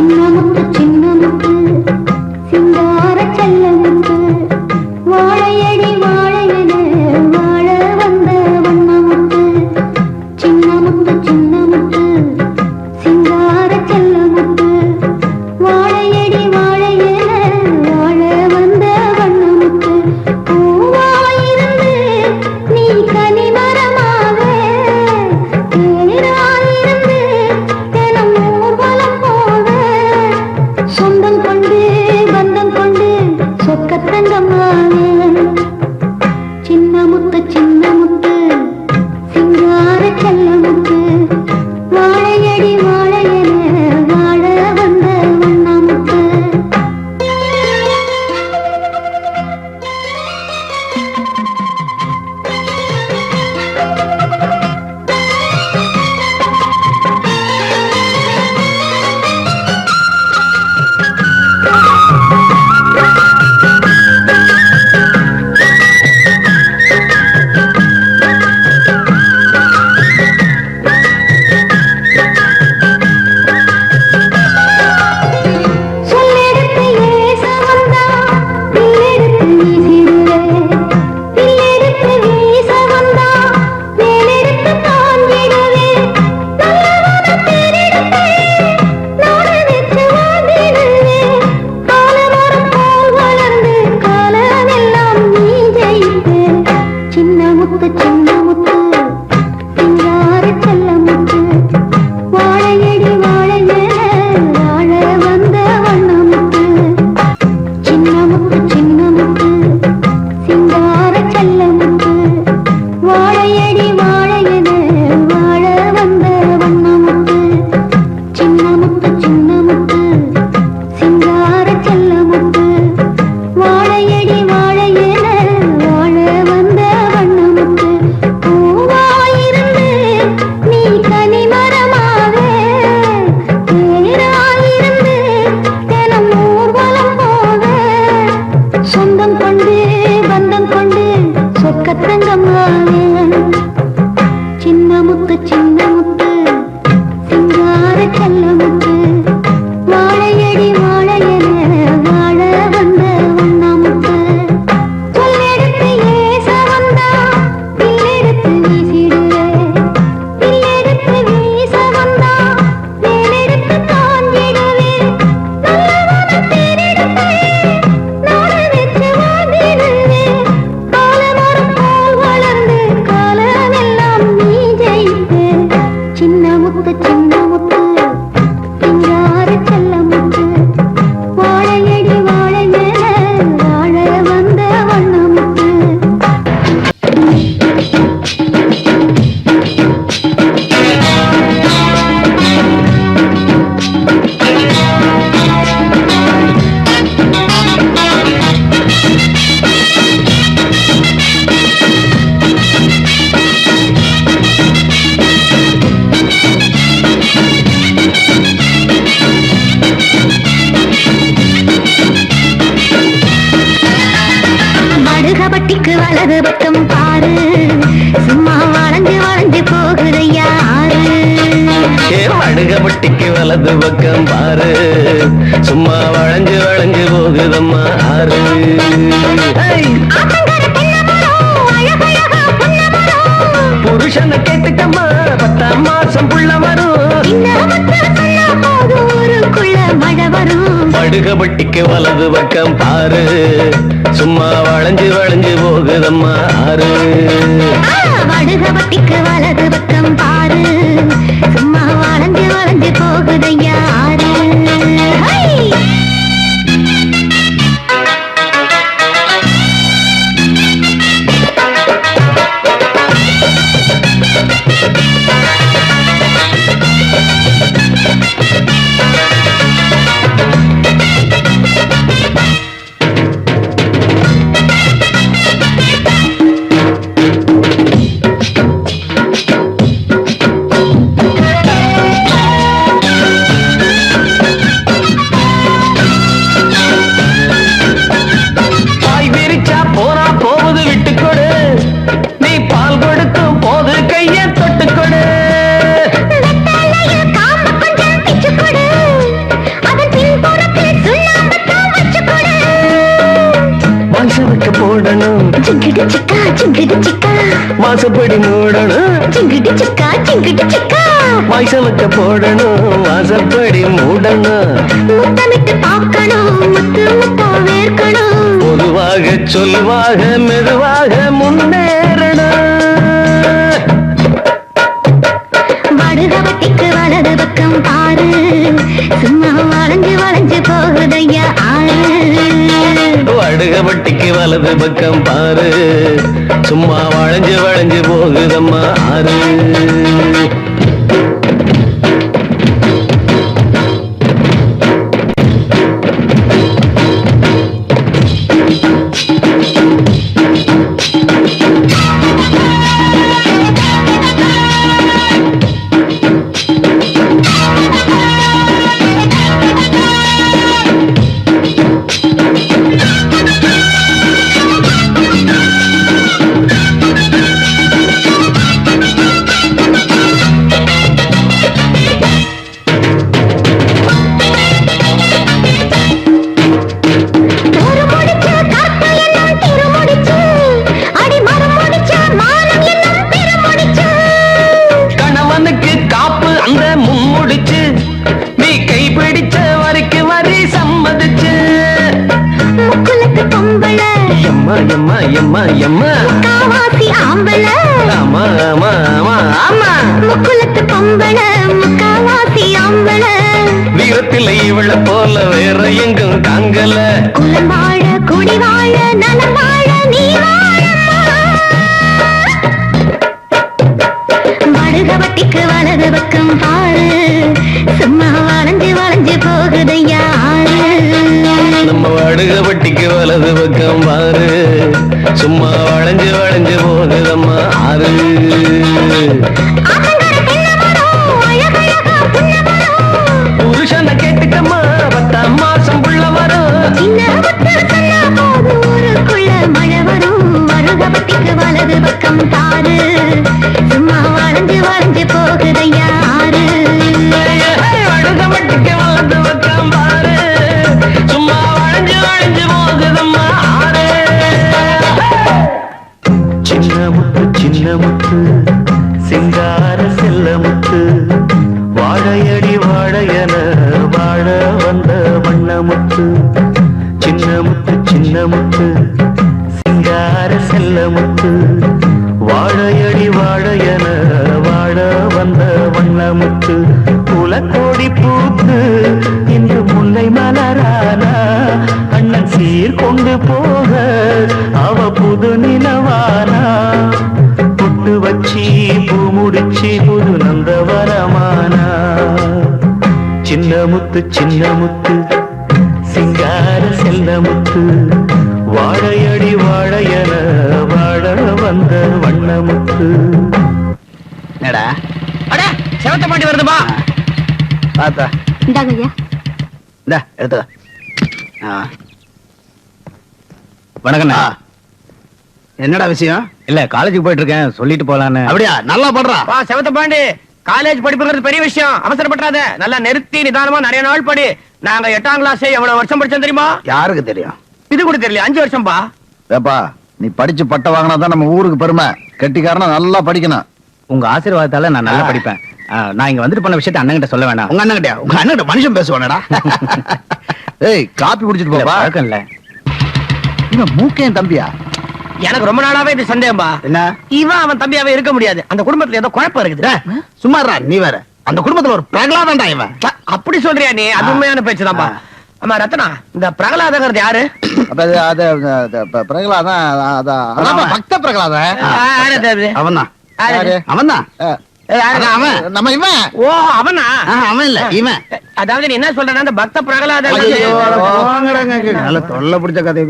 చిన్న చిన్న அழகு பக்கம் பாரு. சும்மா வளைஞ்சு வளைஞ்சு போகுதையா அழுக பட்டிக்கு வலது பக்கம் பாரு. சும்மா வளைஞ்சு வளைஞ்சு போகுதம்மா ஆறு. புருஷனை கேட்டுக்கம்மா பத்தாம் மாசம் புள்ள வரும். ஊருக்குள்ள மழை வரும். படுக பட்டிக்கு வலது பக்கம் பாரு. சும்மா வளைஞ்சு வளைஞ்சு போகுதம்மா ஆறு. வடுக பட்டிக்கு வலது பக்கம் பாரு. சும்மா வளைஞ்சு வளைஞ்சு போகுதையா? சிங்கிடி சிக்கா சிங்கிடி சிக்கா. வாசப்படி மூடணும். சிங்கிடி சிக்கா சிங்கிடி சிக்கா. வாய்சமக்க போடணும். வாசப்படி மூடணும். முத்தமிட்டு பார்க்கணும். முத்து முத்தா வேர்க்கணும். பொதுவாக சொல்வாக மெதுவாக முன்னேறணும். வடுகவட்டிக்கு வலது பக்கம் பாரு. சும்மா வளைஞ்சு வளைஞ்சு போகுதையா ஆறு. வடுகப்பட்டிக்கு வலது பக்கம் பாரு. சும்மா வளைஞ்சு வளைஞ்சு போகுதம்மா ஆறு. எங்கும் தாங்கல. குலம் வாழ குடி வாழ நலம் வாழ நீ வடுகவட்டிக்கு வலது பக்கம் பாரு. சும்மா வளைஞ்சு வளைஞ்சு போகுதையா ஆறு நம்ம வடுகப்பட்டிக்கு வலது பக்கம் பாரு. சும்மா வளைஞ்சு வளைஞ்சு போகுதம்மா ஆறு. வாழையடி வாழையன வாழ வந்த வண்ண முத்து சின்ன முத்து சிங்கார செல்ல முத்து வாழையடி வாழையன வாழ வந்த வண்ண முத்து குலக்கோடி பூத்து இன்று முல்லை மலரானா? அண்ணன் சீர் கொண்டு போக அவ புது நிலவானா? புட்டு வச்சி பூ முடிச்சி புது நந்தவனமானா? சின்ன முத்து சின்ன முத்து சிங்கார செல்ல வந்த வண்ண முத்து என்னடா? அட செவத்த பாண்டி வருதுமா பார்த்தா இந்தாங்க ஐயா. இந்த எடுத்துக்க. வணக்கண்ணா என்னடா விஷயம்? இல்ல காலேஜுக்கு போயிட்டு இருக்கேன் சொல்லிட்டு போலான்னு. அப்படியா? நல்லா பண்றா வா செவத்த பாண்டி. காலேஜ் படிப்புங்கிறது பெரிய விஷயம். அவசரப்படாத நல்லா நிறுத்தி நிதானமா நிறைய நாள் படி. நாங்க எட்டாம் கிளாஸ் எவ்வளவு வருஷம் படிச்சோம் தெரியுமா? யாருக்கு தெரியும்? இது கூட தெரியல அஞ்சு வருஷம்பா. ஏப்பா நீ படிச்சு பட்ட வாங்கினா தான் நம்ம ஊருக்கு பெருமை. கெட்டிக்காரனா நல்லா படிக்கணும். உங்க ஆசீர்வாதத்தால நான் நல்லா. படிப்பேன். நான் இங்க வந்துட்டு பண்ண விஷயத்த அண்ணன் கிட்ட சொல்ல வேணாம் உங்க அண்ணன் உங்க அண்ணன் மனுஷன் பேசுவானடா. ஏய் காப்பி குடிச்சிட்டு போப்பா. பழக்கம் இல்ல. இவன் மூக்கையும் தம்பியா? எனக்கு ரொம்ப நாளாவே இது சந்தேகம்பா. என்ன? இவன் அவன் தம்பியாவே இருக்க முடியாது. அந்த குடும்பத்துல ஏதோ குழப்பம் இருக்குது. சும்மாடா நீ வேற. அந்த குடும்பத்துல ஒரு பிரகலாதன்டா இவன். அப்படி சொல்றியா நீ? அது உண்மையான பேச்சுதான்பா ஆ. ஆமா ரத்னா இந்த பிரகலாதங்கிறது யாரு? அது பிரகலாதன் அதான். பக்த பிரகலாதன்? அவன் தான்? அவன். தான் நம்ம இவன். ஓ அவனா? அவன் இல்ல இவன். அதாவது நீ என்ன சொல்றேன்னா இந்த பக்த. நல்ல தொல்லை பிடிச்ச கதை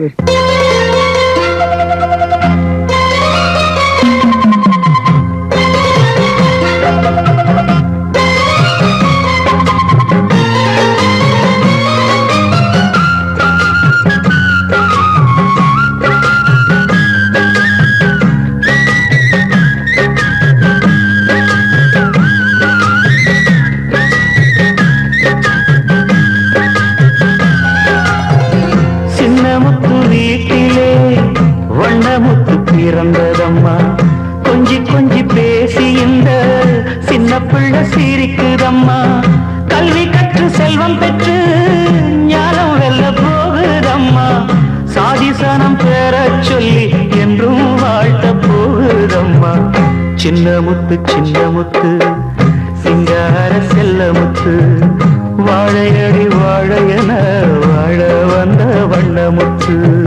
பிள்ளை சீரிக்குதம்மா. கல்வி கற்று செல்வம் பெற்று ஞானம் வெல்ல போகுதம்மா. சாதிசனம் பெற சொல்லி என்றும் வாழ்த்த போகுதம்மா. சின்ன முத்து சின்ன முத்து சிங்கார செல்ல முத்து வாழையடி வாழையன வாழ வந்த வண்ண முத்து.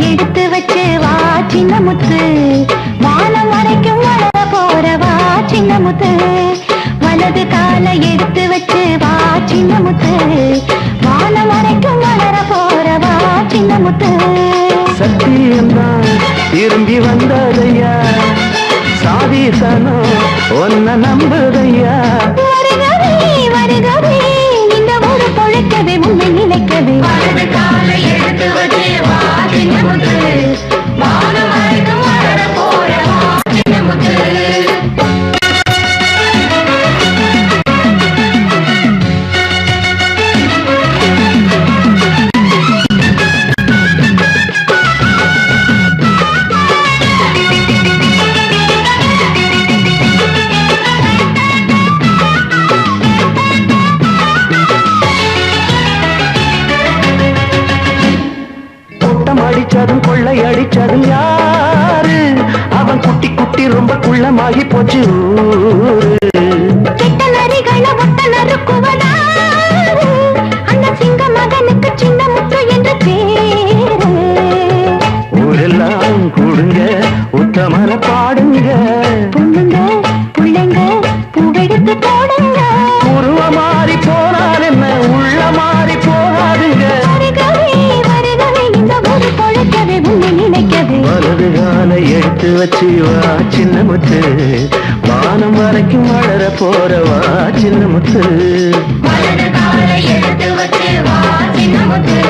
எடுத்து வச்சு வா சின்ன முத்து. வானம் வரைக்கும் வளர போற வா சின்ன முத்து. வலது காலை எடுத்து வச்சு வா சின்ன முத்து. வானம் வரைக்கும் வளர போற வா சின்ன முத்து. சத்தியம்தான் திரும்பி வந்ததையா? சாதிசனோ ஒன்ன நம்புதையா? வருகவே வருகவே இந்த ஒரு பொழைக்கவே உன்னை நினைக்கவே. முத்து வானம் வரைக்கும் வளர போற வா சின்ன முத்து எடுத்து வச்சு வா சின்ன முத்து. வானம் வரைக்கும் வளர போற வா சின்ன முத்து. வலது எடுத்து வச்சு வா சின்ன முத்து.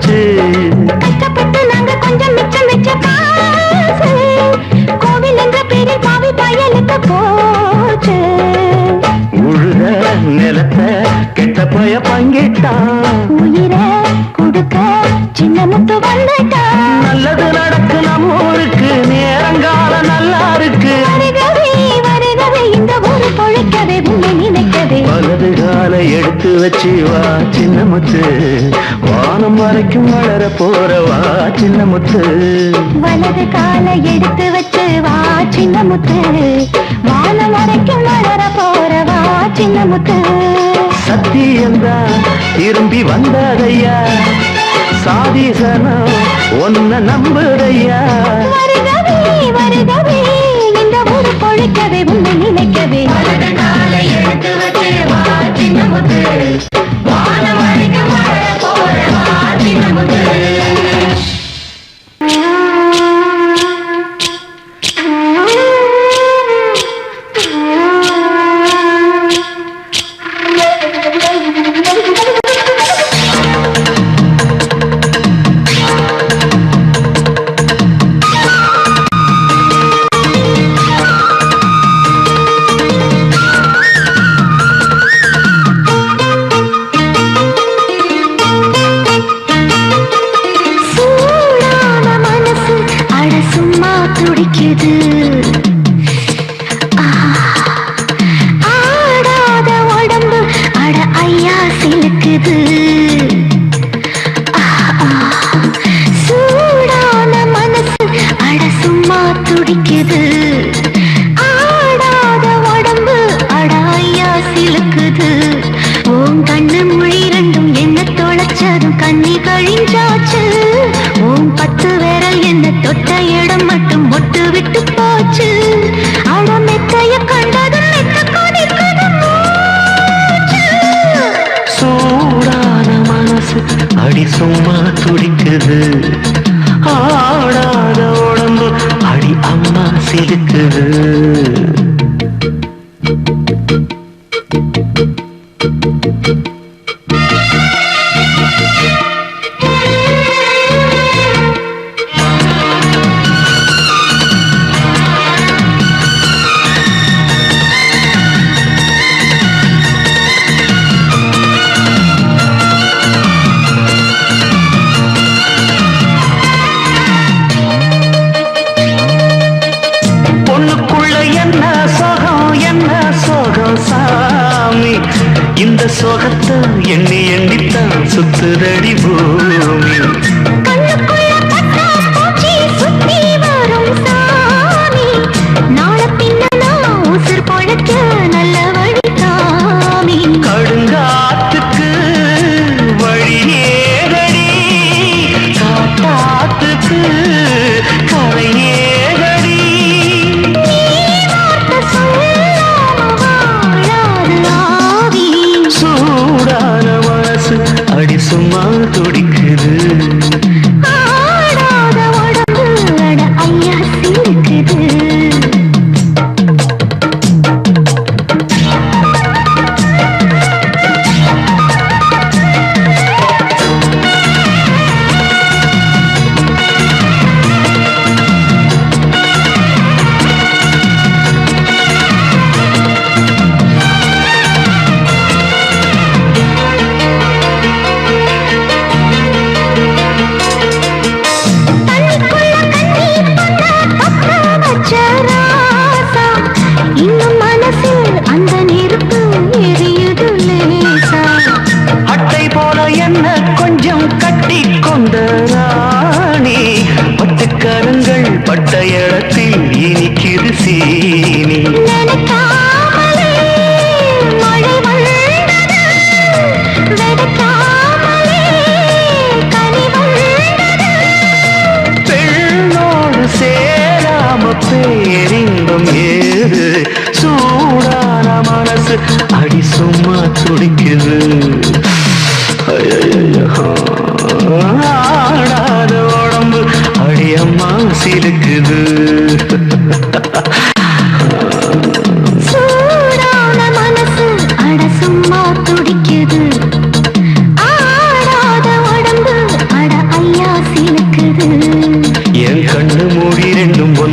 போச்சு. கஷ்டப்பட்டு நாங்க கொஞ்சம் மிச்சம் மிச்ச காசு கோவில் என்ற பேரில் பாவி பயலுக்கு போச்சு. உழுத நிலத்தை கெட்ட போய பங்கிட்டான் உயிரை கொடுக்க சின்ன முத்து வந்துட்டான் நல்லது நடக்கு நம்ம ஊருக்கு நேரங்கால நல்லா இருக்கு. வருகவே வருகவே இந்த ஊரு பொழைக்கவே உன்னை நினைக்கவே. வலது காலை எடுத்து வச்சு வா சின்ன முத்து வானம் வரைக்கும் வளர போற வா சின்ன முத்து. வலது காலை எடுத்து வச்சு வா சின்ன முத்து. வானம் வரைக்கும் வளர போற வா சின்ன முத்து. சத்தியம்தான் திரும்பி வந்ததையா? சாதிசனம் ஒன்ன நம்புதையா?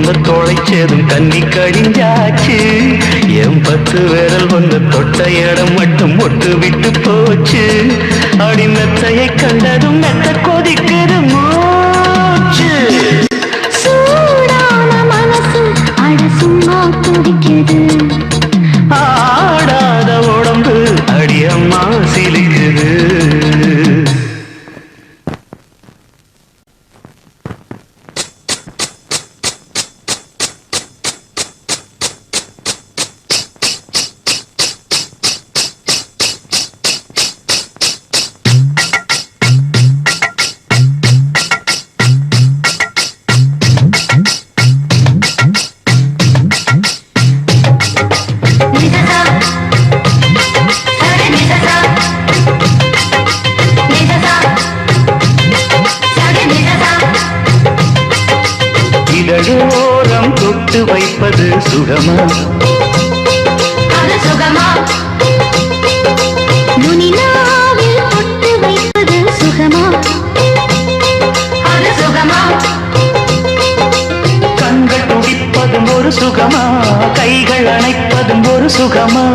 ஒன்று தொலைச்சதும் தண்ணி கழிஞ்சாச்சு என் பத்து விரல் வந்து தொட்ட இடம் மட்டும் ஒட்டு விட்டு போச்சு. அடிமத்தையை கண்டதும் மெத்த கொதிக்குது மூச்சு. சூடான மனசு அட சும்மா சுகமா? சுகமா நுனிலாவில் பொட்டு வைப்பது சுகமா? சுகமா? கண்கள் துடிப்பதும் ஒரு சுகமா? கைகள் அணைப்பதும் ஒரு சுகமா?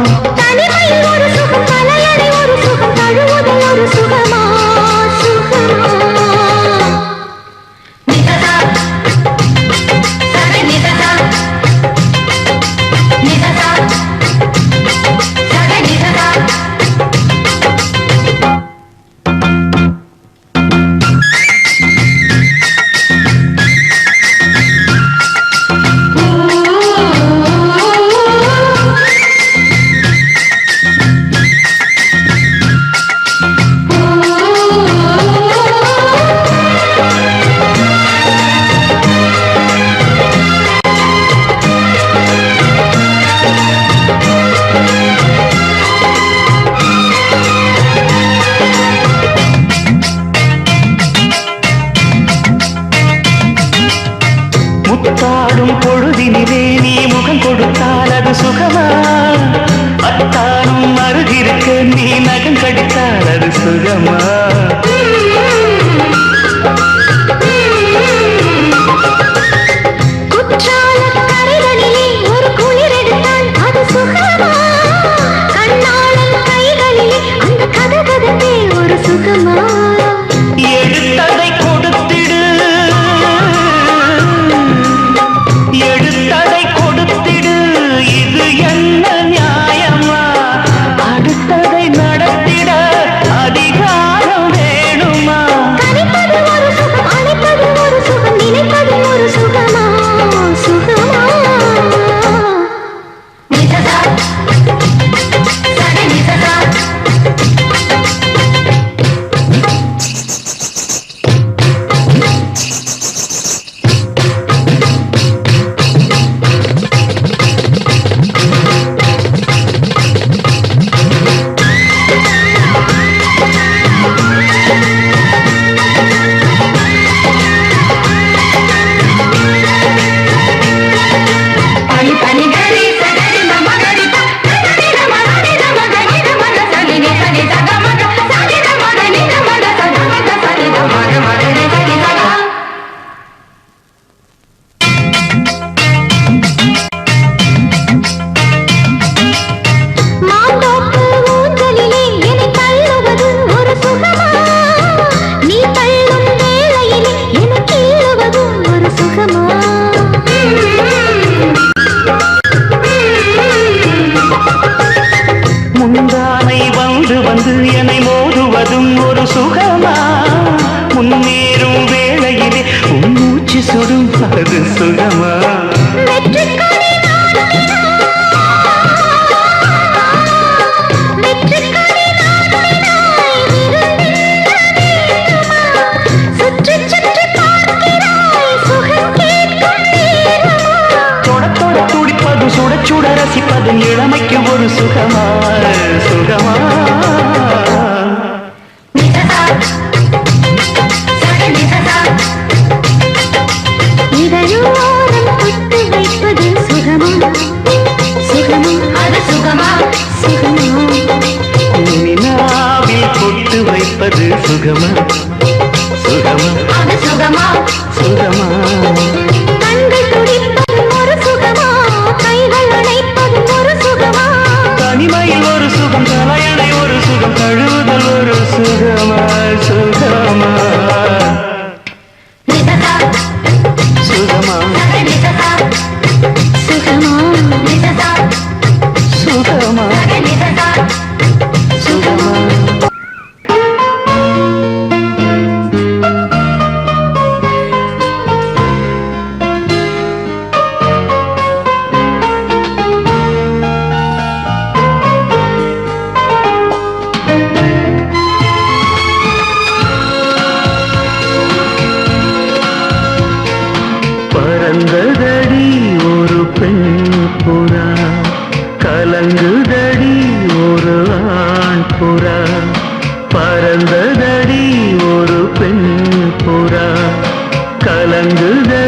தொடும் அது சுகமா சுட சுட ரசிப்பது இளமைக்கு ஒரு சுகமா சுகமா சுகம் தழுவுதல் ஒரு சுகம். கலங்குதே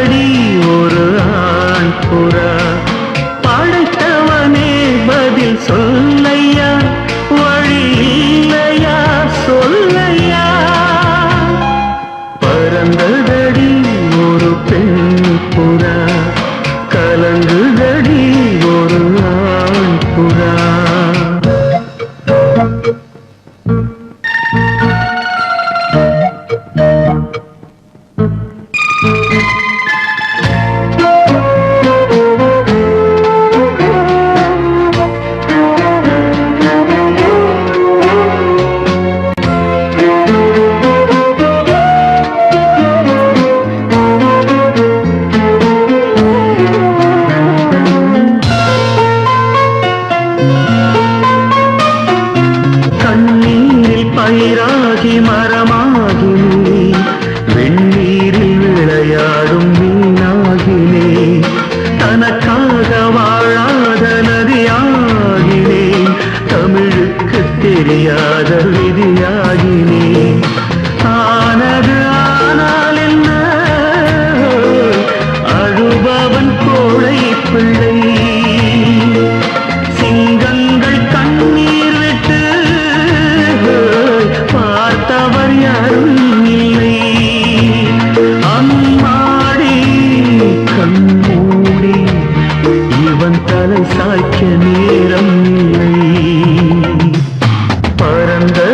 பிறந்த